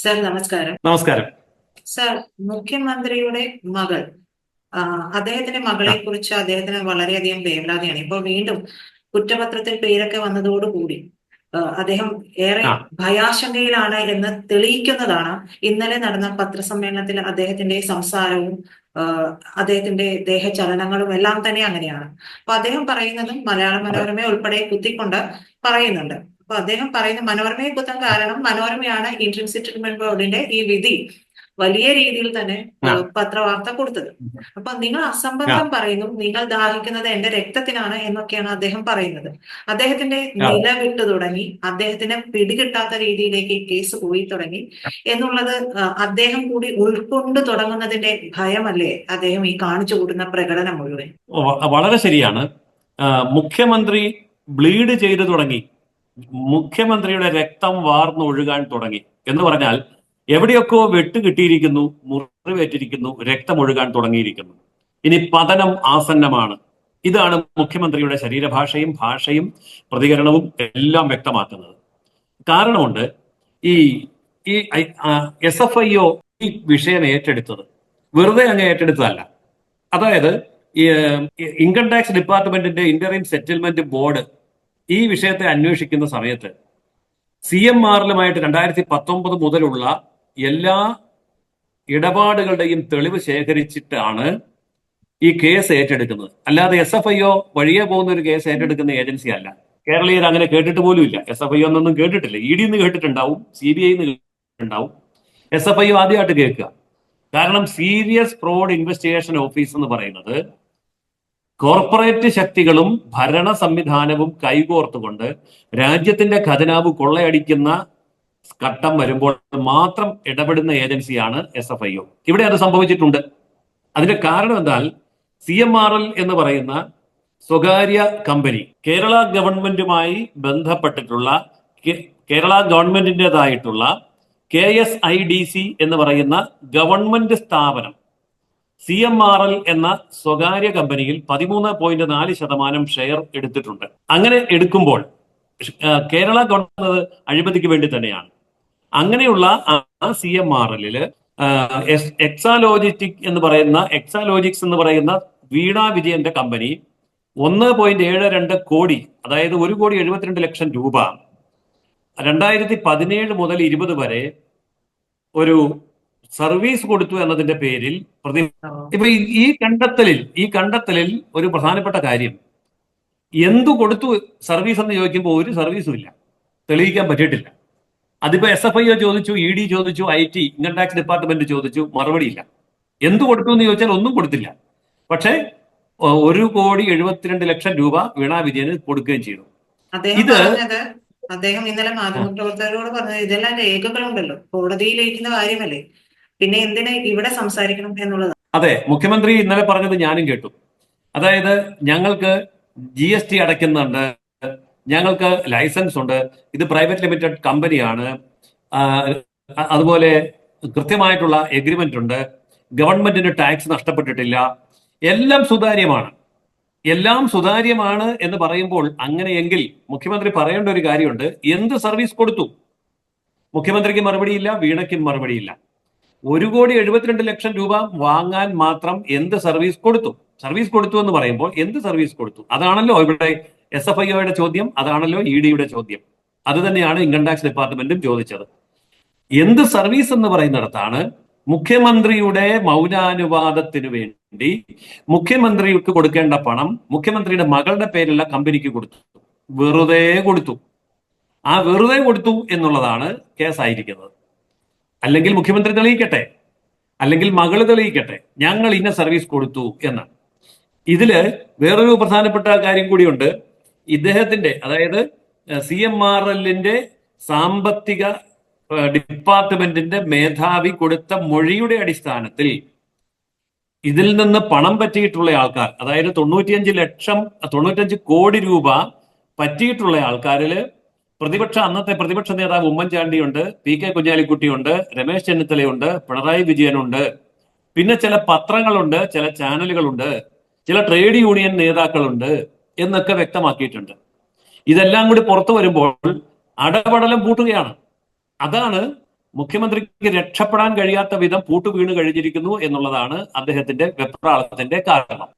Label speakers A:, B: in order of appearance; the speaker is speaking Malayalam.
A: സർ നമസ്കാരം.
B: നമസ്കാരം.
A: സർ മുഖ്യമന്ത്രിയുടെ മകൾ. അദ്ദേഹത്തിന്റെ മകളെ കുറിച്ച് അദ്ദേഹത്തിന് വളരെയധികം വേവലാതിയാണ് ഇപ്പോൾ വീണ്ടും കുറ്റപത്രത്തിൽ പേരൊക്കെ വന്നതോടുകൂടി അദ്ദേഹം ഏറെ ഭയാശങ്കയിലാണ് എന്ന് തെളിയിക്കുന്നതാണ്. ഇന്നലെ നടന്ന പത്രസമ്മേളനത്തിൽ അദ്ദേഹത്തിന്റെ സംസാരവും അദ്ദേഹത്തിന്റെ ദേഹചലനങ്ങളും എല്ലാം തന്നെ അങ്ങനെയാണ്. അപ്പൊ അദ്ദേഹം പറയുന്നതും മലയാള മനോരമ ഉൾപ്പെടെ കുത്തിക്കൊണ്ട് പറയുന്നുണ്ട്. അപ്പൊ അദ്ദേഹം പറയുന്ന മനോരമയെ കുത്താൻ കാരണം മനോരമയാണ് ഇന്ത്യൻ സെറ്റിൽമെന്റ് ബോർഡിന്റെ ഈ വിധി വലിയ രീതിയിൽ തന്നെ പത്രവാർത്ത കൊടുത്തത്. അപ്പൊ നിങ്ങൾ അസംബന്ധം പറയുന്നു നിങ്ങൾ ദാഹിക്കുന്നത് എന്റെ രക്തത്തിനാണ് എന്നൊക്കെയാണ് അദ്ദേഹം പറയുന്നത്. അദ്ദേഹത്തിന്റെ. നില വിട്ടു തുടങ്ങി അദ്ദേഹത്തിന് പിടികിട്ടാത്ത രീതിയിലേക്ക് കേസ് പോയി തുടങ്ങി എന്നുള്ളത് അദ്ദേഹം കൂടി ഉൾക്കൊണ്ട് തുടങ്ങുന്നതിന്റെ ഭയമല്ലേ അദ്ദേഹം ഈ കാണിച്ചു കൂടുന്ന പ്രകടനം മുഴുവൻ?
B: വളരെ ശരിയാണ്. മുഖ്യമന്ത്രി ബ്ലീഡ് ചെയ്തു തുടങ്ങി. മുഖ്യമന്ത്രിയുടെ രക്തം വാർന്നു ഒഴുകാൻ തുടങ്ങി. എന്ന് പറഞ്ഞാൽ എവിടെയൊക്കെയോ വെട്ട് മുറിവേറ്റിരിക്കുന്നു രക്തം ഒഴുകാൻ തുടങ്ങിയിരിക്കുന്നു. ഇനി പതനം ആസന്നമാണ്. ഇതാണ് മുഖ്യമന്ത്രിയുടെ ശരീരഭാഷയും ഭാഷയും പ്രതികരണവും എല്ലാം വ്യക്തമാക്കുന്നത്. കാരണമുണ്ട് ഈ ഈ എസ് എഫ് ഐ ഒ ഈ വിഷയം ഏറ്റെടുത്തത്. വെറുതെ അങ്ങ് ഏറ്റെടുത്തതല്ല. അതായത് ഇൻകം ടാക്സ് ഡിപ്പാർട്ട്മെന്റിന്റെ ഇന്ററിം സെറ്റിൽമെന്റ് ബോർഡ് ഈ വിഷയത്തെ അന്വേഷിക്കുന്ന സമയത്ത് സി എം ആറിലുമായിട്ട് രണ്ടായിരത്തി പത്തൊമ്പത് മുതലുള്ള എല്ലാ ഇടപാടുകളുടെയും തെളിവ് ശേഖരിച്ചിട്ടാണ് ഈ കേസ് ഏറ്റെടുക്കുന്നത്. അല്ലാതെ എസ് എഫ് ഐ ഒ വഴിയെ പോകുന്ന ഒരു കേസ് ഏറ്റെടുക്കുന്ന ഏജൻസി അല്ല കേരളീയർ അങ്ങനെ കേട്ടിട്ട് പോലും ഇല്ല. എസ് എഫ് ഐ ഒന്നൊന്നും കേട്ടിട്ടില്ല. ഇ ഡി നിന്ന് കേട്ടിട്ടുണ്ടാവും സി ബി ഐ കേട്ടിട്ടുണ്ടാവും. എസ് എഫ് ഐ ആദ്യമായിട്ട് കേൾക്കുക. കാരണം സീരിയസ് ഫ്രോഡ് ഇൻവെസ്റ്റിഗേഷൻ ഓഫീസ് എന്ന് പറയുന്നത് കോർപ്പറേറ്റ് ശക്തികളും ഭരണ സംവിധാനവും കൈകോർത്തുകൊണ്ട് രാജ്യത്തിന്റെ ഖജനാവ് കൊള്ളയടിക്കുന്ന ഘട്ടം വരുമ്പോൾ മാത്രം ഇടപെടുന്ന ഏജൻസിയാണ് എസ് എഫ് ഐ ഒ ഇവിടെ അത് സംഭവിച്ചിട്ടുണ്ട്. അതിന്റെ കാരണം എന്നാൽ സി എം ആർ എൽ എന്ന് പറയുന്ന സ്വകാര്യ കമ്പനി കേരള ഗവൺമെന്റുമായി ബന്ധപ്പെട്ടിട്ടുള്ള Kerala ഗവൺമെന്റിന്റെതായിട്ടുള്ള K S I D C എന്ന് പറയുന്ന ഗവൺമെന്റ് സ്ഥാപനം സി എം ആർ എൽ എന്ന സ്വകാര്യ കമ്പനിയിൽ പതിമൂന്ന് പോയിന്റ് നാല് ശതമാനം ഷെയർ എടുത്തിട്ടുണ്ട്. അങ്ങനെ എടുക്കുമ്പോൾ കേരള ഗവൺമെന്റ് അഴിമതിക്ക് വേണ്ടി തന്നെയാണ്. അങ്ങനെയുള്ള ആ സി എം ആർ എല്ലിൽ എക്സാലോജിറ്റിക് എന്ന് പറയുന്ന എക്സാലോജിക്സ് എന്ന് പറയുന്ന വീണ വിജയന്റെ കമ്പനി ഒന്ന് പോയിന്റ് ഏഴ് രണ്ട് കോടി അതായത് ഒരു കോടി എഴുപത്തിരണ്ട് ലക്ഷം രൂപ രണ്ടായിരത്തി പതിനേഴ് മുതൽ ഇരുപത് വരെ ഒരു സർവീസ് കൊടുത്തു എന്നതിന്റെ പേരിൽ പ്രതി ഇപ്പൊ ഈ- കണ്ടെത്തലിൽ ഈ കണ്ടെത്തലിൽ ഒരു പ്രധാനപ്പെട്ട കാര്യം. എന്തു കൊടുത്തു സർവീസ് എന്ന് ചോദിക്കുമ്പോൾ ഒരു സർവീസും ഇല്ല. തെളിയിക്കാൻ പറ്റിയിട്ടില്ല. അതിപ്പോ എസ് എഫ് ഐ ഒ ചോദിച്ചു ഇ ഡി ചോദിച്ചു I T income tax department ചോദിച്ചു മറുപടിയില്ല എന്തു കൊടുത്തു എന്ന് ചോദിച്ചാൽ ഒന്നും കൊടുത്തില്ല. പക്ഷേ ഒരു കോടി എഴുപത്തിരണ്ട് ലക്ഷം രൂപ വീണാ വിജയന് കൊടുക്കുകയും ചെയ്തു. ഇത്
A: അദ്ദേഹം ഇന്നലെ മാധ്യമപ്രവർത്തകരോട് പറഞ്ഞത് ഇതെല്ലാം രേഖകളുണ്ടല്ലോ. കോടതിയിലിരിക്കുന്ന കാര്യമല്ലേ? പിന്നെ എന്തിനാ ഇവിടെ സംസാരിക്കണം എന്നുള്ളത്?
B: അതെ മുഖ്യമന്ത്രി ഇന്നലെ പറഞ്ഞത് ഞാനും കേട്ടു. അതായത് ഞങ്ങൾക്ക് ജി എസ് ടി അടയ്ക്കുന്നുണ്ട് ഞങ്ങൾക്ക് ലൈസൻസ് ഉണ്ട് ഇത് പ്രൈവറ്റ് ലിമിറ്റഡ് കമ്പനിയാണ് അതുപോലെ കൃത്യമായിട്ടുള്ള എഗ്രിമെന്റ് ഉണ്ട് ഗവൺമെന്റിന് ടാക്സ് നഷ്ടപ്പെട്ടിട്ടില്ല എല്ലാം സുതാര്യമാണ്. എല്ലാം സുതാര്യമാണ് എന്ന് പറയുമ്പോൾ അങ്ങനെയെങ്കിൽ മുഖ്യമന്ത്രി പറയേണ്ട ഒരു കാര്യമുണ്ട് എന്ത് സർവീസ് കൊടുത്തു? മുഖ്യമന്ത്രിക്ക് മറുപടിയില്ല വീണയ്ക്കും മറുപടിയില്ല. ഒരു കോടി എഴുപത്തിരണ്ട് ലക്ഷം രൂപ വാങ്ങാൻ മാത്രം എന്ത് സർവീസ് കൊടുത്തു? സർവീസ് കൊടുത്തു എന്ന് പറയുമ്പോൾ എന്ത് സർവീസ് കൊടുത്തു? അതാണല്ലോ ഇവിടെ എസ് എഫ് ഐ ഒയുടെ ചോദ്യം അതാണല്ലോ ഇ ഡിയുടെ ചോദ്യം. അത് തന്നെയാണ് ഇൻകം ടാക്സ് ഡിപ്പാർട്ട്മെന്റും ചോദിച്ചത്. എന്ത് സർവീസ് എന്ന് പറയുന്നിടത്താണ് മുഖ്യമന്ത്രിയുടെ മൗനാനുവാദത്തിന് വേണ്ടി മുഖ്യമന്ത്രിക്ക് കൊടുക്കേണ്ട പണം മുഖ്യമന്ത്രിയുടെ മകളുടെ പേരുള്ള കമ്പനിക്ക് കൊടുത്തു. വെറുതെ കൊടുത്തു. ആ വെറുതെ കൊടുത്തു എന്നുള്ളതാണ് കേസായിരിക്കുന്നത്. അല്ലെങ്കിൽ മുഖ്യമന്ത്രി തെളിയിക്കട്ടെ? അല്ലെങ്കിൽ മകൾ തെളിയിക്കട്ടെ? ഞങ്ങൾ ഇന്ന സർവീസ് കൊടുത്തു എന്ന് ഇതിൽ വേറൊരു പ്രധാനപ്പെട്ട കാര്യം കൂടിയുണ്ട്. ഇദ്ദേഹത്തിന്റെ അതായത് സി എം ആർ എല്ലിന്റെ സാമ്പത്തിക ഡിപ്പാർട്ട്മെന്റിന്റെ മേധാവി കൊടുത്ത മൊഴിയുടെ അടിസ്ഥാനത്തിൽ ഇതിൽ നിന്ന് പണം പറ്റിയിട്ടുള്ള ആൾക്കാർ അതായത് തൊണ്ണൂറ്റിയഞ്ച് ലക്ഷം തൊണ്ണൂറ്റഞ്ച് കോടി രൂപ പറ്റിയിട്ടുള്ള ആൾക്കാരിൽ പ്രതിപക്ഷ അന്നത്തെ പ്രതിപക്ഷ നേതാവ് ഉമ്മൻചാണ്ടിയുണ്ട് പി കെ കുഞ്ഞാലിക്കുട്ടിയുണ്ട് രമേശ് ചെന്നിത്തലയുണ്ട് പിണറായി വിജയനുണ്ട്. പിന്നെ ചില പത്രങ്ങളുണ്ട് ചില ചാനലുകളുണ്ട് ചില ട്രേഡ് യൂണിയൻ നേതാക്കളുണ്ട് എന്നൊക്കെ വ്യക്തമാക്കിയിട്ടുണ്ട്. ഇതെല്ലാം കൂടി പുറത്തു വരുമ്പോൾ അടപടലം പൂട്ടുകയാണ്. അതാണ് മുഖ്യമന്ത്രിക്ക് രക്ഷപ്പെടാൻ കഴിയാത്ത വിധം പൂട്ടു വീണ് കഴിഞ്ഞിരിക്കുന്നു എന്നുള്ളതാണ് അദ്ദേഹത്തിന്റെ വെപ്രാളത്തിന്റെ കാരണം.